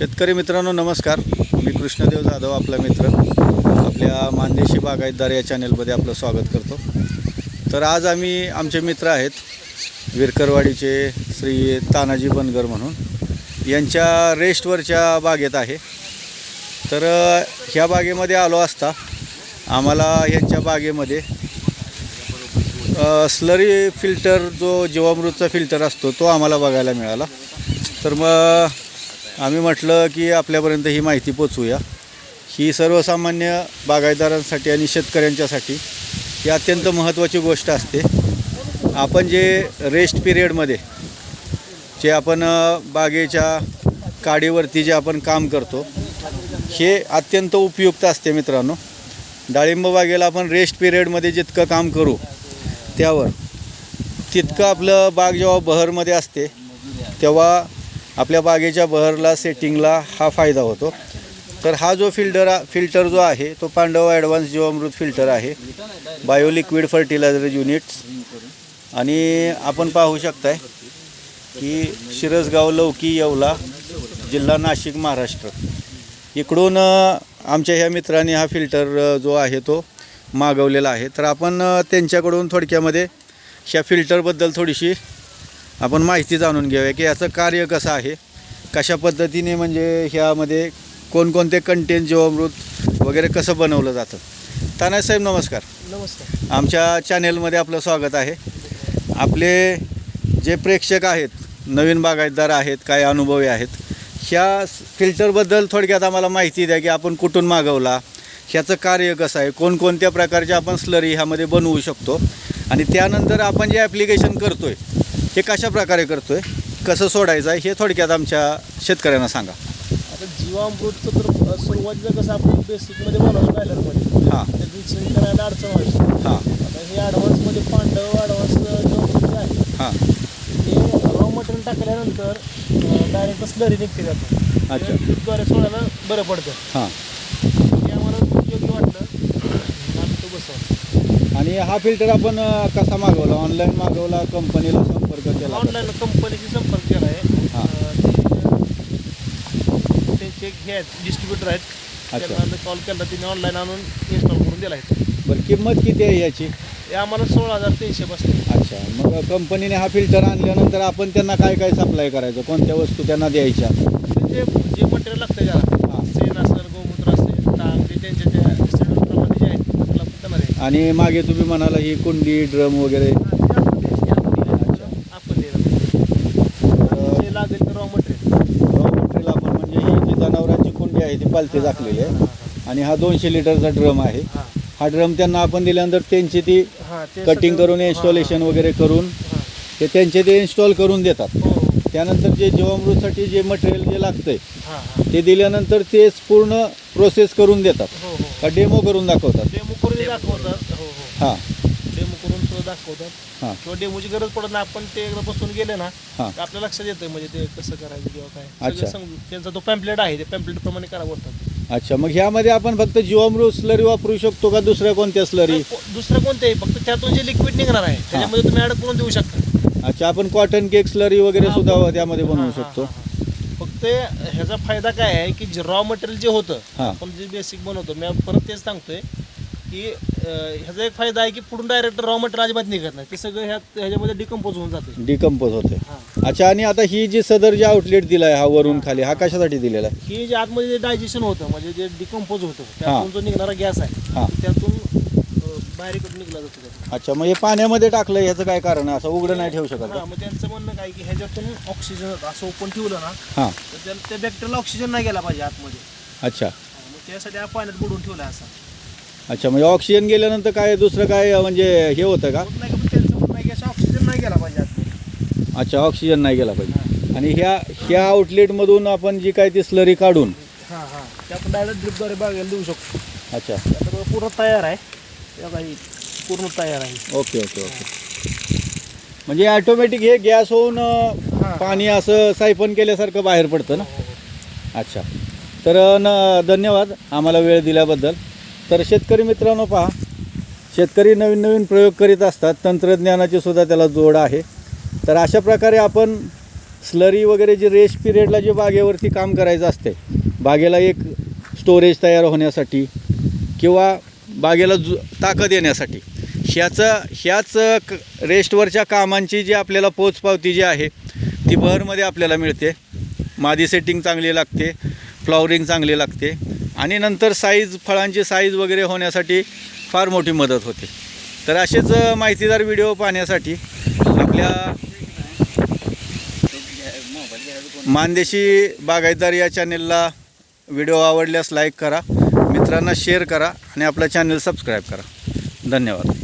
शेतकरी मित्रांनो नमस्कार. मी कृष्णदेव जाधव आपला मित्र. आपल्या मानदेशी बागायतदार या चॅनेलमध्ये आपलं स्वागत करतो. तर आज आम्ही आमचे मित्र आहेत विरकरवाडीचे श्री तानाजी बनगर म्हणून. यांच्या रेस्टवरच्या बागेत आहे. तर ह्या बागेमध्ये आलो असता आम्हाला यांच्या बागेमध्ये स्लरी फिल्टर जो जीवामृतचा फिल्टर असतो तो आम्हाला बघायला मिळाला. तर मग आम्ही म्हटलं की आपल्यापर्यंत ही माहिती पोचवूया ही सर्वसामान्य बागायतदारांसाठी आणि शेतकऱ्यांच्यासाठी ही अत्यंत महत्त्वाची गोष्ट असते. आपण जे रेस्ट पिरियडमध्ये जे आपण बागेच्या काडीवरती जे आपण काम करतो हे अत्यंत उपयुक्त असते मित्रांनो. डाळिंब बागेला आपण रेस्ट पिरियडमध्ये जितकं काम करू त्यावर तितकं आपलं बाग जेव्हा बहरमध्ये असते तेव्हा आपल्या बागेच्या बहरला सेटिंगला हा फायदा होतो. तर हा जो फिल्टर फिल्टर जो आहे तो पांडव ॲडव्हान्स जीवामृत फिल्टर आहे. बायो लिक्विड फर्टिलायझर युनिट्स आणि आपण पाहू शकताय की शिरसगाव लौकी येवला जिल्हा नाशिक महाराष्ट्र. इकडून आमच्या ह्या मित्रांनी हा फिल्टर जो आहे तो मागवलेला आहे. तर आपण त्यांच्याकडून थोडक्यामध्ये ह्या फिल्टरबद्दल थोडीशी आपण माहिती जाणून घेऊया की याचं कार्य कसं आहे कशा पद्धतीने म्हणजे ह्यामध्ये कोणकोणते कंटेंट जीवामृत वगैरे कसं बनवलं जातं. तानासाहेब नमस्कार. नमस्कार. आमच्या चॅनेलमध्ये आपलं स्वागत आहे. आपले जे प्रेक्षक आहेत नवीन बागायतदार आहेत काय अनुभवी आहेत ह्या फिल्टरबद्दल थोडक्यात आम्हाला माहिती द्या की आपण कुठून मागवला ह्याचं कार्य कसं आहे कोणकोणत्या प्रकारचे आपण स्लरी ह्यामध्ये बनवू शकतो. आणि त्यानंतर आपण जे ॲप्लिकेशन करतो आहे हे कशा प्रकारे करतो आहे कसं सोडायचं आहे? हे थोडक्यात आमच्या शेतकऱ्यांना सांगा. आता जीवामृतचं तर सुरुवातीला कसं आपण बेसिकमध्ये बनवलं बॅलरमध्ये हां. ते मिक्सिंग करायला अडचण व्हायची. हां. आता हे ॲडव्हान्समध्ये पांडव ॲडव्हान्स जे आहे. हां. ते रॉ मटेरियल टाकल्यानंतर डायरेक्ट स्लरी निघते त्यातून. अच्छा. द्वारे सोडायला बरं पडतं. हां. ते आम्हाला योग्य वाटलं. आम्ही तो बसवला. आणि हा फिल्टर आपण कसा मागवला? ऑनलाईन मागवला कंपनीला संपर्क केला ऑनलाईन कंपनीशी संपर्क केला आहे. हां. त्यांचे हे आहेत डिस्ट्रीब्युटर आहेत. अच्छा. त्यांना कॉल केला तिने ऑनलाईन आणून इन्स्टॉल करून दिला आहे. बरं किंमत किती आहे याची? हे आम्हाला सोळा हजार तीनशे बसले अच्छा मग कंपनीने हा फिल्टर आणल्यानंतर आपण त्यांना काय काय सप्लाय करायचं? कोणत्या वस्तू त्यांना द्यायच्या? म्हणजे जे मटेरियल लागतं हां. सेन असेल गोमूत्र असेल टाक ते त्यांच्या त्या सिलेंडरप्रमाणे जे त्याला त्यांना द्यायचं. आणि मागे तुम्ही म्हणाला ही कुंडी ड्रम वगैरे. हां, ते आपण द्यायचं. ते आपण दिलं. आपण दिलं. आणि जे लागेल ते रॉ मटेरियल रॉ मटेरियल आपण म्हणजे ही जी जनावरांची कुंडी आहे ती पालथी झाकलेली आहे. आणि हा दोनशे लिटरचा ड्रम आहे. हां हा ड्रम त्यांना आपण दिल्यानंतर त्यांची ती हां कटिंग करून इन्स्टॉलेशन वगैरे करून. ते त्यांचे ते इन्स्टॉल करून देतात. हो हो. त्यानंतर जे जीवामृतसाठी जे मटेरियल जे लागतंय हां हां. ते दिल्यानंतर तेच पूर्ण प्रोसेस करून देतात. हो का डेमो करून दाखवतात. डेमो करून दाखवतात. हो हो हां डेमो करून सुद्धा दाखवतात किंवा डेमोची गरज पडत नाही आपण ते एकदा बसून गेले ना तर आपल्या लक्षात येतं म्हणजे ते कसं करायचं किंवा काय. अच्छा. सगळं त्यांचा तो पॅम्पलेट आहे ते पॅम्पलेट प्रमाणे करा बोलतात. अच्छा मग ह्यामध्ये आपण फक्त जीवामृत स्लरी वापरू शकतो का दुसऱ्या कोणत्या स्लरी दुसरं कोणतेही फक्त त्यातून जे लिक्विड निघणार आहे त्याच्यामध्ये तुम्ही ऍड करून देऊ शकता. अच्छा आपण कॉटन केक स्लरी वगैरे सुद्धा त्यामध्ये बनवू शकतो. फक्त ह्याचा फायदा काय आहे की रॉ मटेरियल जे होतं. आपण जे बेसिक बनवतो मी परत तेच सांगतोय की ह्याचा एक फायदा आहे की पुढून डायरेक्ट रॉ मटेरियल अजिबात निघत नाही. ते सगळं ह्याच्यामध्ये डिकम्पोज होऊन जाते. डिकम्पोज होते. अच्छा आणि आता ही जी सदर जे आउटलेट दिलाय हा वरून खाली हा कशासाठी दिलेला आहे? ही जे आतमध्ये जे डायजेशन होतं म्हणजे जे डिकम्पोज होतं त्यातून जो निघणारा गॅस आहे हां. त्यातून अं, बाहेर इकडून निघला जातो त्यातून. अच्छा मग हे पाण्यामध्ये टाकलं ह्याचं काय कारण आहे? असं उघडं नाही ठेवू शकत हां मग त्यांचं म्हणणं काय की ह्याच्यातून ऑक्सिजन असं ओपन ठेवलं ना हां. तर त्या- त्या बॅक्टेरियाला ऑक्सिजन नाही गेला पाहिजे आतमध्ये. अच्छा. हां, मग त्यासाठी हा पाण्यात बुडवून ठेवला असा. अच्छा म्हणजे ऑक्सिजन गेल्यानंतर काय दुसरं काय म्हणजे हे होतं का? होत नाही का? पण त्यांचं म्हणणं आहे की असं ऑक्सिजन नाही गेला पाहिजे आतमध्ये. अच्छा ऑक्सिजन नाही गेला पाहिजे. आणि ह्या ह्या आउटलेटमधून आपण जी काय ती स्लरी काढून? हां हां. ते आपण डायरेक्ट ड्रिपद्वारे बागेला देऊ शकतो. अच्छा. आता पूर्ण तयार आहे. ते काही पूर्ण तयार आहे. Okay okay okay. म्हणजे ऑटोमॅटिक हे गॅस होऊन अं, हां. पाणी असं सायपन केल्यासारखं बाहेर पडतं ना? हो, हो. अच्छा. तर न धन्यवाद आम्हाला वेळ दिल्याबद्दल. तर शेतकरी मित्रांनो पहा शेतकरी नवीन नवीन प्रयोग करीत असतात तंत्रज्ञानाची सुद्धा त्याला जोड आहे. तर अशा प्रकारे आपण स्लरी वगैरे जे रेश पिरियडला जे बागेवरती काम करायचं असते बागेला एक स्टोरेज तयार होण्यासाठी किंवा बागेला जु ताकद येण्यासाठी ह्याचं ह्याच क रेस्टवरच्या कामांची जी आपल्याला पोचपावती जी आहे ती बहरमध्ये आपल्याला मिळते. मादी सेटिंग चांगली लागते फ्लॉवरिंग चांगली लागते. आणि नंतर साईज फळांची साईज वगैरे होण्यासाठी फार मोठी मदत होते. तर असेच माहितीदार व्हिडिओ पाहण्यासाठी आपल्या मानदेशी बागायतदार या चॅनेलला व्हिडिओ आवडल्यास लाईक करा मित्रांना शेअर करा आणि आपला चॅनल सबस्क्राईब करा. धन्यवाद.